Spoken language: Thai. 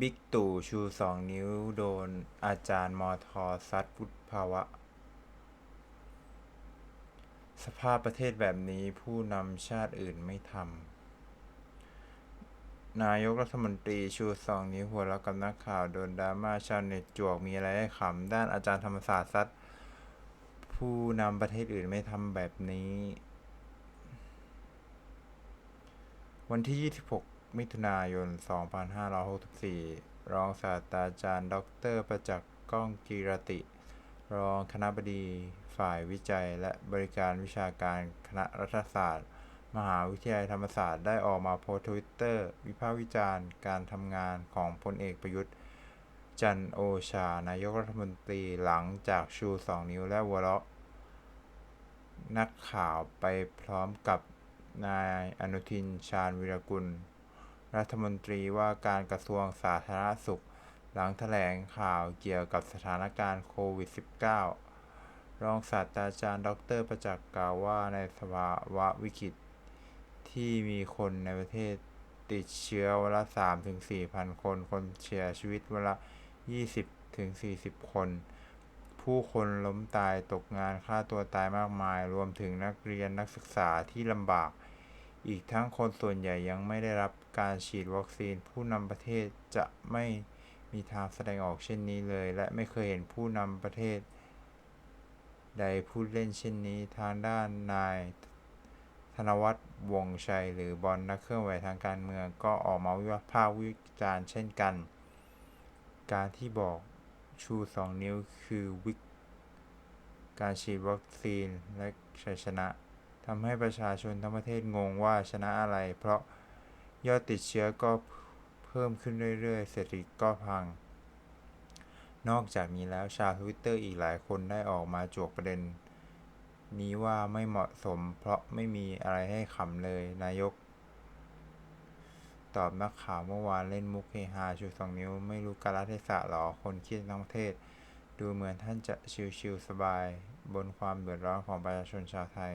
บิ๊กตู่ชูสองนิ้วโดน อาจารย์มอทอซัดวุฒิภาวะ สภาพประเทศแบบนี้ผู้นำชาติอื่นไม่ทำนายกรัฐมนตรีชูสองนิ้วหัวเราะกับนักข่าวโดนดราม่าชาวเน็ตจวกมีอะไรให้ขำด้านอาจารย์ธรรมศาสตร์ซัดผู้นำประเทศอื่นไม่ทำแบบนี้ วันที่ 26 มิถุนายน 2564 รองศาสตราจารย์ ดร ประจักษ์ ก้องกีรติ รองคณบดีฝ่ายวิจัยและบริการวิชาการคณะรัฐศาสตร์ มหาวิทยาลัยธรรมศาสตร์ได้ออกมาโพสต์ทวิตเตอร์วิพากษ์วิจารณ์การทำงานของพลเอกประยุทธ์ จันทร์โอชา นายกรัฐมนตรีหลังจากชูสองนิ้วและหัวเราะนักข่าวไปพร้อมกับนายอนุทินชาญวีรกุล รัฐมนตรีว่าการกระทรวงสาธารณสุข หลังแถลงข่าวเกี่ยวกับสถานการณ์โควิด -19 รองศาสตราจารย์ ดร ประจักษ์กล่าวว่าในภาวะวิกฤต ที่มีคนในประเทศติดเชื้อวันละ 3-4 พันคน คนเสียชีวิตวันละ 20-40 คน ผู้คนล้มตายตกงานฆ่าตัวตายมากมาย รวมถึงนักเรียนนักศึกษาที่ลำบาก อีกทั้งคนส่วนใหญ่ยังไม่ได้รับการฉีดวัคซีน ผู้นำประเทศจะไม่มีทางแสดงออกเช่นนี้เลย และไม่เคยเห็นผู้นำประเทศ ใดพูดเล่นเช่นนี้ ทางด้านนายธนวัฒน์วงชัย หรือบอลนักเคลื่อนไหวทางการเมืองก็ออกมาวิพากษ์วิจารณ์เช่นกัน การที่บอกชูสองนิ้วคือวิก การฉีดวัคซีนและชัยชนะ ทำให้ประชาชนทั้งประเทศงงว่าชนะอะไร เพราะยอดติดเชื้อก็เพิ่มขึ้นเรื่อยๆ เศรษฐกิจก็พัง นอกจากนี้แล้วชาวทวิตเตอร์อีกหลายคนได้ออกมาจวกประเด็น นี้ว่าไม่เหมาะสม เพราะไม่มีอะไรให้ขำเลยนายก ตอบนักข่าวเมื่อวานเล่นมุกเฮฮาชูสองนิ้ว ไม่รู้กาลเทศะหรอคนครียดทั้งประเทศ ดูเหมือนท่านจะชิลๆสบาย บนความเดือดร้อนของประชาชนชาวไทย